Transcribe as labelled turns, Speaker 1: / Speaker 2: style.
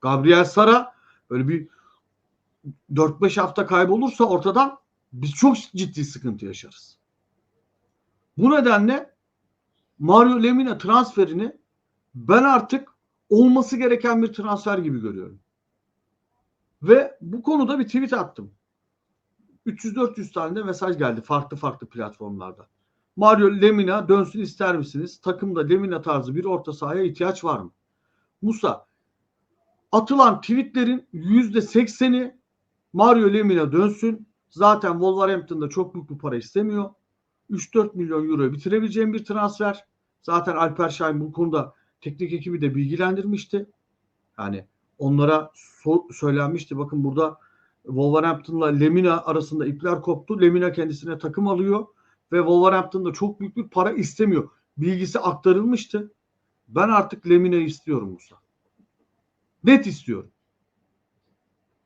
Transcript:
Speaker 1: Gabriel Sara böyle bir 4-5 hafta kaybolursa ortadan biz çok ciddi sıkıntı yaşarız. Bu nedenle Mario Lemina transferini ben artık olması gereken bir transfer gibi görüyorum. Ve bu konuda bir tweet attım. 300-400 tane de mesaj geldi farklı farklı platformlarda. Mario Lemina dönsün ister misiniz? Takımda Lemina tarzı bir orta sahaya ihtiyaç var mı? Musa atılan tweetlerin %80'i Mario Lemina dönsün. Zaten Wolverhampton'da çok büyük bir para istemiyor. 3-4 milyon euro bitirebileceğim bir transfer. Zaten Alper Şahin bu konuda teknik ekibi de bilgilendirmişti. Yani onlara so- söylenmişti. Bakın burada Wolverhampton'la Lemina arasında ipler koptu. Lemina kendisine takım alıyor ve Wolverhampton'da çok büyük bir para istemiyor. Bilgisi aktarılmıştı. Ben artık Lemina'yı istiyorum Musa. Net istiyorum.